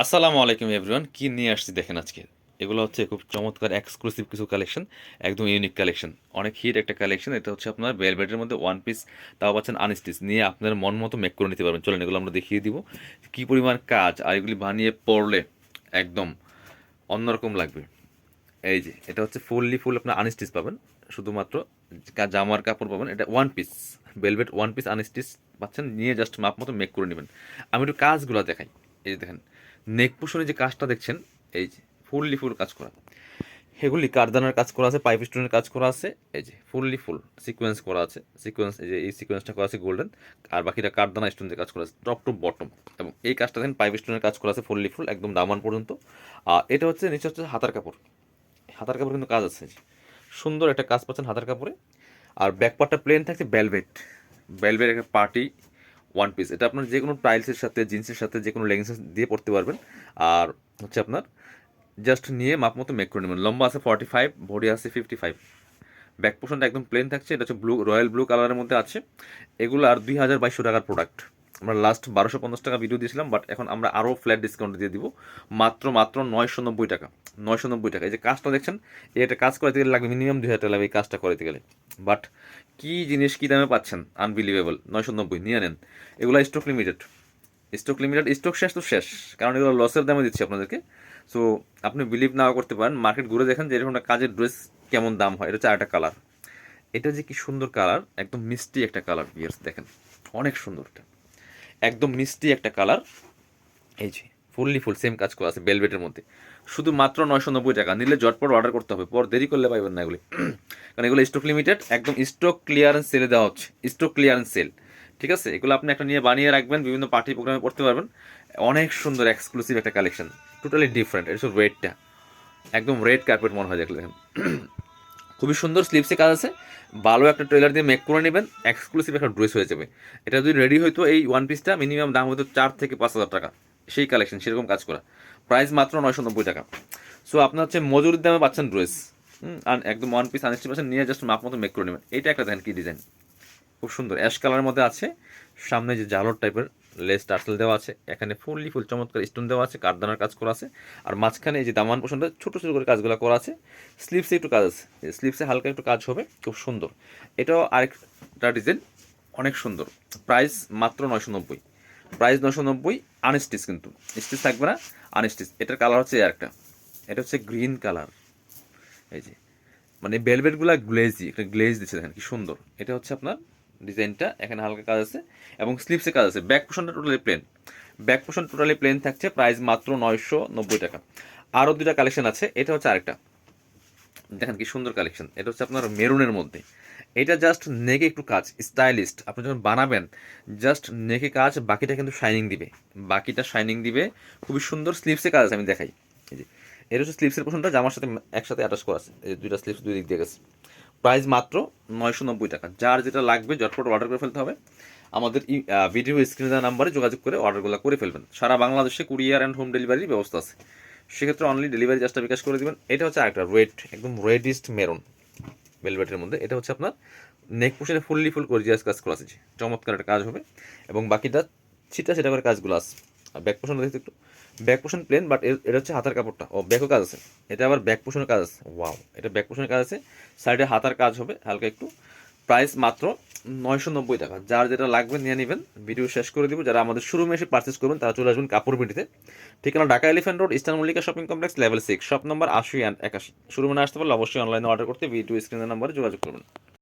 আসসালামু আলাইকুম এভরিওয়ান, কি নিয়ে আসছি দেখেন আজকে? এগুলো হচ্ছে খুব চমৎকার এক্সক্লুসিভ কিছু কালেকশন একদম ইউনিক কালেকশন অনেক হিট একটা কালেকশন এটা হচ্ছে আপনার বেলভেটের মধ্যে ওয়ান পিস তাও পাচ্ছেন আনস্টিচ নিয়ে আপনার মন মতো মেক করে নিতে পারবেন। চলেন এগুলো আমরা দেখিয়ে দিব। কী পরিমাণ কাজ, আর এগুলি বানিয়ে পড়লে একদম অন্যরকম লাগবে। এই যে, এটা হচ্ছে ফুললি ফুল আপনার আনস্টিচ পাবেন। শুধুমাত্র জামার কাপড় পাবেন, এটা one piece velvet one piece unstitch পাচ্ছেন, নিয়ে জাস্ট মাপ মতো মেক করে নেবেন। আমি একটু কাজগুলো দেখাই। এই যে দেখেন নেক পোষণে যে কাজটা দেখছেন, এই যে ফুললি ফুল কাজ করা। এগুলি কারদানার কাজ করা আছে, পাইপ স্টোনের কাজ করা আছে, এই যে ফুললি ফুল সিকোয়েন্স করা আছে সিকোয়েন্স এই যে এই সিকোয়েন্সটা করা আছে গোল্ডেন আর বাকিটা কারদানা স্টোন দিয়ে কাজ করা আছে টপ টু বটম এবং এই কাজটা দেখেন, পাইপ স্টোনের কাজ করা আছে ফুললি ফুল, একদম দামান পর্যন্ত। আর এটা হচ্ছে, নিচে হচ্ছে হাতার কাপড়। হাতার কাপড় কিন্তু কাজ আছে সুন্দর একটা কাজ পাচ্ছেন হাতার কাপড়ে। আর ব্যাক পার্টটা প্লেন থাকছে বেলভেট বেলভেট একটা পার্টি ওয়ান পিস এটা আপনার যে কোনো টাইলসের সাথে জিন্সের সাথে যে কোনো লেগিংসের দিয়ে পরতে পারবেন। আর হচ্ছে আপনার জাস্ট নিয়ে মাপ মতো মেক করে নেবেন। লম্বা আছে ফর্টি ফাইভ ভরি আছে ফিফটি ফাইভ ব্যাক পোর্শনটা একদম প্লেন থাকছে। এটা হচ্ছে ব্লু রয়্যাল ব্লু কালারের মধ্যে আছে। এগুলো আর দুই হাজার বাইশশো টাকার প্রোডাক্ট আমরা লাস্ট বারোশো পঞ্চাশ টাকা ভিডিও দিয়েছিলাম বাট এখন আমরা আরও ফ্ল্যাট ডিসকাউন্ট দিয়ে দিব। মাত্র মাত্র নয়শো নব্বই টাকা। নয়শো নব্বই টাকা। এই যে কাজটা দেখছেন এটা কাজ করাতে গেলে লাগবে মিনিমাম দুই হাজার টাকা লাগবে এই কাজটা করাতে গেলে। বাট কি জিনিস, কী দামে পাচ্ছেন? আনবিলিভেবল নয়শো নব্বই, নিয়ে নেন। এগুলো stock limited stock limited stock শেষ তো শেষ, কারণ এগুলো লসের দামে দিচ্ছি আপনাদেরকে। সো আপনি বিলিভ নাও করতে পারেন মার্কেট ঘুরে দেখেন যে এরকম কাজের ড্রেস কেমন দাম হয়। এটা হচ্ছে আরেকটা কালার এটা যে কি সুন্দর কালার একদম মিষ্টি একটা কালার বিয়ার্স দেখেন। অনেক সুন্দর এটা। একদম মিষ্টি একটা কালার। এই যে, ফুললি ফুল সেম কাজ করা আছে বেলভেটের মধ্যে। শুধু মাত্র নয়শো নব্বই টাকা। নিলে জটপট অর্ডার করতে হবে। পর দেরি করলে পাইবেন না এগুলি। কারণ এগুলো স্টক লিমিটেড একদম স্টক ক্লিয়ারেন্স সেলে দেওয়া হচ্ছে। স্টক ক্লিয়ারেন্স সেল ঠিক আছে? এগুলো আপনি একটা নিয়ে বানিয়ে রাখবেন, বিভিন্ন পার্টি প্রোগ্রামে পড়তে পারবেন। অনেক সুন্দর এক্সক্লুসিভ একটা কালেকশন টোটালি ডিফারেন্ট এটা রেডটা একদম রেড কার্পেট মনে হয় দেখলে। খুবই সুন্দর স্লিপসে কাজ আছে। ভালো একটা ট্রেলার দিয়ে মেক করে নেবেন। এক্সক্লুসিভ একটা ড্রেস হয়ে যাবে। এটা যদি রেডি হইতো এই ওয়ান পিসটা মিনিমাম দাম হতো চার থেকে পাঁচ হাজার টাকা। সেই কালেকশন সেরকম কাজ করা। প্রাইস মাত্র নয়শো নব্বই টাকা। সো আপনার হচ্ছে মজুরির দামে পাচ্ছেন ড্রেস আর একদম ওয়ান পিস আনস্টি পাচ্ছেন নিয়ে জাস্ট মাপ মতো মেক করে নেবেন। এইটা একটা দেখেন কি ডিজাইন খুব সুন্দর। অ্যাশ কালারের মধ্যে আছে। সামনে যে জালর টাইপের লেস টার্সেল দেওয়া আছে, এখানে ফুললি ফুল চমৎকার স্টোন দেওয়া আছে, কাঠদানার কাজ করা আছে, আর মাঝখানে এই যে দামান পোষণটা ছোটো ছোটো করে কাজগুলো করা আছে স্লিপসে একটু কাজ আছে স্লিপসে হালকা একটু কাজ হবে, খুব সুন্দর। এটাও আরেকটা ডিজাইন অনেক সুন্দর। প্রাইস মাত্র নয়শো নব্বই প্রাইস নয়শো নব্বই আনস্টিচ কিন্তু স্টিচ থাকবে না আনস্টিচ এটার কালার হচ্ছে এই আরেকটা, এটা হচ্ছে গ্রিন কালার এই যে মানে বেলভেটগুলা গ্লেজি একটা গ্লেজ দিচ্ছে দেখেন, কি সুন্দর। এটা হচ্ছে আপনার ডিজাইনটা, এখানে হালকা কাজ আছে, এবং স্লিপসে কাজ আছে। ব্যাক পোর্শনটা totally plain back portion totally plain থাকছে প্রাইস মাত্র নয়শো নব্বই টাকা। আরও দুটা কালেকশন আছে, এটা হচ্ছে আরেকটা। দেখেন কি সুন্দর কালেকশন এটা হচ্ছে আপনার মেরুনের মধ্যে। এটা জাস্ট নেকে একটু কাজ স্টাইলিস্ট আপনি যখন বানাবেন জাস্ট নেকে কাজ, বাকিটা কিন্তু শাইনিং দিবে। বাকিটা শাইনিং দিবে, খুবই সুন্দর স্লিপসে কাজ আছে, আমি দেখাই। এই যে, এটা হচ্ছে স্লিপসের পোর্শনটা জামার সাথে একসাথে অ্যাটাচ করা আছে। এই দুইটা স্লিপস দুই দিক দিয়ে গেছে। প্রাইস মাত্র নয়শো নব্বই টাকা। যার যেটা লাগবে জটপট অর্ডার করে ফেলতে হবে। আমাদের ভিডিও স্ক্রিনে দেওয়া নাম্বারে যোগাযোগ করে অর্ডারগুলো করে ফেলবেন। সারা বাংলাদেশে কুরিয়ার অ্যান্ড হোম ডেলিভারির ব্যবস্থা আছে। সেক্ষেত্রে অনলি ডেলিভারি চার্জটা বিকাশ করে দিবেন। এটা হচ্ছে আরেকটা রেড একদম রেডিস্ট মেরুন ভেলভেটের মধ্যে। এটা হচ্ছে আপনার নেক পোশনে ফুললি ফুল গর্জিয়াস কাজ করা আছে। চমৎকার একটা কাজ হবে। এবং বাকিটা ছিটা সেটা করে কাজগুলো আর ব্যাক পোশন দেখতে একটু। ব্যাক পোশন প্লেন বাট এটা হচ্ছে হাতার কাপড়টা। ও ব্যাকও কাজ আছে। এটা আবার ব্যাক পোশনের কাজ আছে। ওয়াও এটা ব্যাক পোশনের কাজ আছে। সাইডে হাতার কাজ হবে, হালকা একটু। প্রাইস মাত্র নয়শো নব্বই টাকা। যার যেটা লাগবে নিয়ে নেবেন। ভিডিও শেষ করে দিব। যারা আমাদের শোরুমে এসে পার্চেস করবেন, তারা চলে আসবেন কাপড় বিটিতে। ঠিকানা Dhaka elephant road eastern Mallika shopping complex level six shop number আশি অ্যান্ড একাশি। শোরুমে আসতে পারলে অবশ্যই অনলাইনে অর্ডার করতে ভিডিও স্ক্রিনের নম্বরে যোগাযোগ করবেন।